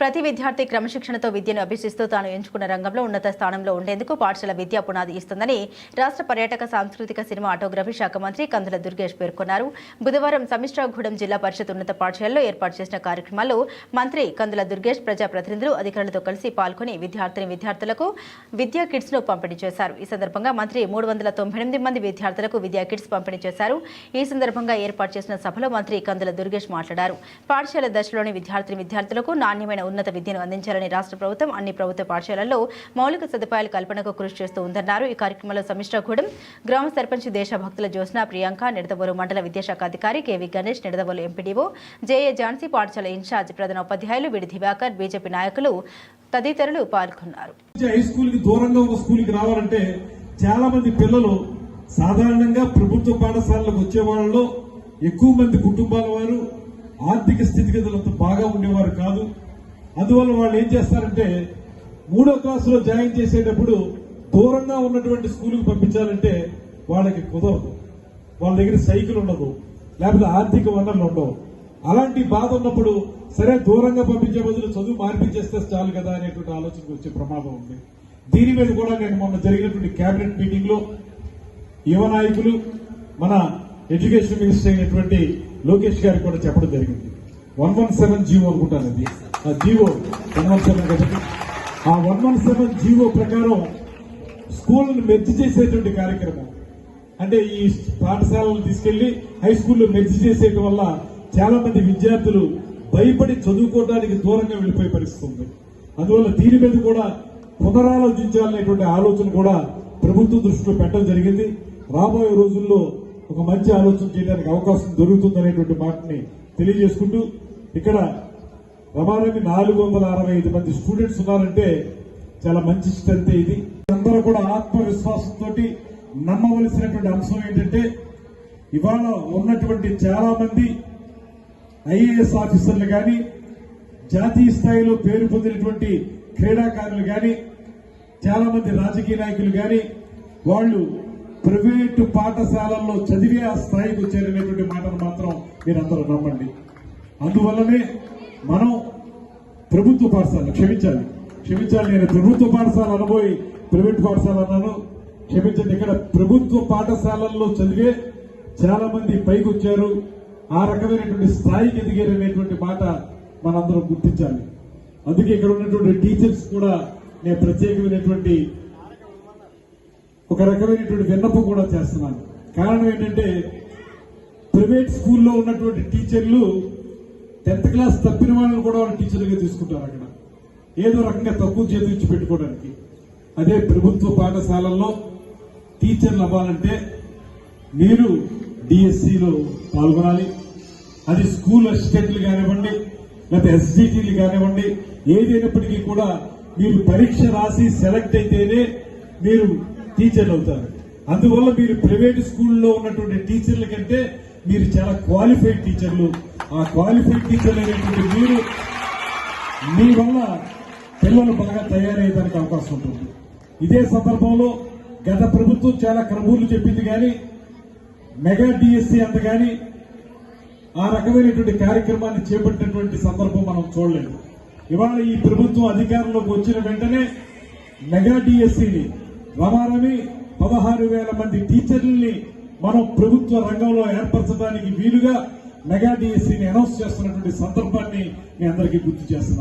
ప్రతి విద్యార్థి క్రమశిక్షణతో విద్యను అభ్యసిస్తూ తాను ఎంచుకున్న రంగంలో ఉన్నత స్థానంలో ఉండేందుకు పాఠశాల విద్య పునాది ఇస్తుందని రాష్ట్ర పర్యాటక సాంస్కృతిక సినిమా ఆటోగ్రఫీ శాఖ మంత్రి కందుల దుర్గేష్ పేర్కొన్నారు. బుధవారం సమిష్టాగూడెం జిల్లా పరిషత్ ఉన్నత పాఠశాలలో ఏర్పాటు చేసిన కార్యక్రమాల్లో మంత్రి కందుల దుర్గేష్ ప్రజాప్రతినిధులు అధికారులతో కలిసి పాల్గొని విద్యార్థిని విద్యార్థులకు విద్యా కిట్స్ను పంపిణీ చేశారు. ఈ సందర్భంగా మంత్రి మూడు వందల తొంభై ఎనిమిది మంది విద్యార్థులకు విద్యా కిట్స్ పంపిణీ చేశారు. ఈ సందర్భంగా ఏర్పాటు చేసిన సభలో మంత్రి కందుల దుర్గేష్ మాట్లాడారు. పాఠశాల దశలోని విద్యార్థిని విద్యార్థులకు నాణ్యమైన ఉన్నత విద్యను అందించాలని రాష్ట్ర ప్రభుత్వం అన్ని ప్రభుత్వ పాఠశాలల్లో మౌలిక సదుపాయాల కల్పనకు కృషి చేస్తూ ఉందన్నారు ఈ కార్యక్రమంలో సమిష్టాగూడెం గ్రామ సర్పంచ్ దేశభక్తుల జ్యోత్స్న ప్రియాంక నిడదవోలు మండల విద్యాశాఖ అధికారి KV Ganesh Nidadavolu MPDO JA Jhansi పాఠశాల ఇన్ఛార్జ్ ప్రధాన ఉపాధ్యాయులు విడి దివాకర్ బీజేపీ నాయకులు తదితరులు పాల్గొన్నారు. హై స్కూల్కి దూరంగా ఒక స్కూల్కి రావాలంటే చాలా మంది పిల్లలు సాధారణంగా ప్రభుత్వ పాఠశాలకు వచ్చే వాళ్ళలో ఎక్కువ మంది కుటుంబాల వారు ఆర్థిక స్థితిగతులు అంత బాగా ఉండేవారు కాదు. అందువల్ల వాళ్ళు ఏం చేస్తారంటే మూడో క్లాసులో జాయిన్ చేసేటప్పుడు దూరంగా ఉన్నటువంటి స్కూల్కి పంపించాలంటే వాళ్ళకి కుదరదు. వాళ్ళ దగ్గర సైకిల్ ఉండదు లేకపోతే ఆర్థిక వనరులు ఉండవు. అలాంటి బాధ ఉన్నప్పుడు సరే దూరంగా పంపించే బదులు చదువు మార్పించేస్తే చాలు కదా అనేటువంటి ఆలోచనకు వచ్చే ప్రమాదం ఉంది. దీని మీద కూడా నేను మొన్న జరిగినటువంటి కేబినెట్ మీటింగ్లో యువ నాయకులు మన ఎడ్యుకేషన్ మినిస్టర్ అయినటువంటి లోకేష్ గారికి కూడా చెప్పడం జరిగింది. వన్ వన్ సెవెన్ జీవో అనుకుంటాను అది. ఆ జీవో వన్ వన్ సెవెన్ కదా ఆ వన్ వన్ సెవెన్ జీవో ప్రకారం స్కూళ్ళను మెర్జ్ చేసేటువంటి కార్యక్రమం. అంటే ఈ పాఠశాలను తీసుకెళ్ళి హై స్కూల్లో మెర్జ్ చేసేయడం వల్ల చాలా మంది విద్యార్థులు భయపడి చదువుకోవడానికి దూరంగా వెళ్ళిపోయే పరిస్థితి ఉంది. అందువల్ల దీని మీద కూడా పునరాలోచించాలనేటువంటి ఆలోచన కూడా ప్రభుత్వం దృష్టిలో పెట్టడం జరిగింది. రాబోయే రోజుల్లో ఒక మంచి ఆలోచన చేయడానికి అవకాశం దొరుకుతుందనేటువంటి మాటని తెలియజేసుకుంటూ ఇక్కడ రమారమి నాలుగు వందల అరవై ఐదు మంది స్టూడెంట్స్ ఉన్నారంటే చాలా మంచి స్ట్రెంత్ ఇది. అందరూ కూడా ఆత్మవిశ్వాసంతో నమ్మవలసినటువంటి అంశం ఏంటంటే ఇవాళ ఉన్నటువంటి చాలా మంది ఐఏఎస్ ఆఫీసర్లు కానీ జాతీయ స్థాయిలో పేరు పొందినటువంటి క్రీడాకారులు కానీ చాలా మంది రాజకీయ నాయకులు కానీ వాళ్ళు ప్రైవేటు పాఠశాలల్లో చదివే ఆ స్థాయికి వచ్చారనేటువంటి మాటను మాత్రం మీరందరూ నమ్మండి. అందువల్లనే మనం ప్రభుత్వ పాఠశాల క్షమించాలి. క్షమించాలి నేను ప్రభుత్వ పాఠశాల అనబోయి ప్రైవేట్ పాఠశాల అన్నాను. క్షమించండి ఇక్కడ ప్రభుత్వ పాఠశాలల్లో చదివే చాలా మంది పైకి వచ్చారు ఆ రకమైనటువంటి స్థాయికి ఎదిగారనేటువంటి మాట మనందరం గుర్తించాలి. అందుకే ఇక్కడ ఉన్నటువంటి టీచర్స్ కూడా నేను ప్రత్యేకమైనటువంటి ఒక రకమైనటువంటి విన్నపం కూడా చేస్తున్నాను. కారణం ఏంటంటే ప్రైవేట్ స్కూల్లో ఉన్నటువంటి టీచర్లు టెన్త్ క్లాస్ తప్పిన వాళ్ళని కూడా వాళ్ళు టీచర్లుగా తీసుకుంటారు అక్కడ. ఏదో రకంగా తక్కువ చేతి ఇచ్చి పెట్టుకోవడానికి. అదే ప్రభుత్వ పాఠశాలల్లో టీచర్లు అవ్వాలంటే మీరు డిఎస్సిలో పాల్గొనాలి. అది స్కూల్ అసిస్టెంట్లు కానివ్వండి లేకపోతే ఎస్డిటీలు కానివ్వండి ఏదైనప్పటికీ కూడా మీరు పరీక్ష రాసి సెలెక్ట్ అయితేనే మీరు టీచర్లు అవుతారు. అందువల్ల మీరు ప్రైవేట్ స్కూల్లో ఉన్నటువంటి టీచర్ల కంటే మీరు చాలా క్వాలిఫైడ్ టీచర్లు ఆ క్వాలిఫైడ్ టీచర్లు అనేటువంటి మీరు మీ వల్ల పిల్లలు బాగా తయారయ్యేదానికి అవకాశం ఉంటుంది. ఇదే సందర్భంలో గత ప్రభుత్వం చాలా క్రమూలు చెప్పింది కానీ మెగా డిఎస్సీ అంత కానీ ఆ రకమైనటువంటి కార్యక్రమాన్ని చేపట్టినటువంటి సందర్భం మనం చూడలేదు. ఇవాళ ఈ ప్రభుత్వం అధికారంలోకి వచ్చిన వెంటనే మెగా డిఎస్సీని రమారమి పదహారు వేల మంది టీచర్లని మనం ప్రభుత్వ రంగంలో ఏర్పరచడానికి వీలుగా మెగా డిఎస్సిని అనౌన్స్ చేస్తున్నటువంటి సందర్భాన్ని మీ అందరికీ గుర్తు చేస్తున్నాను.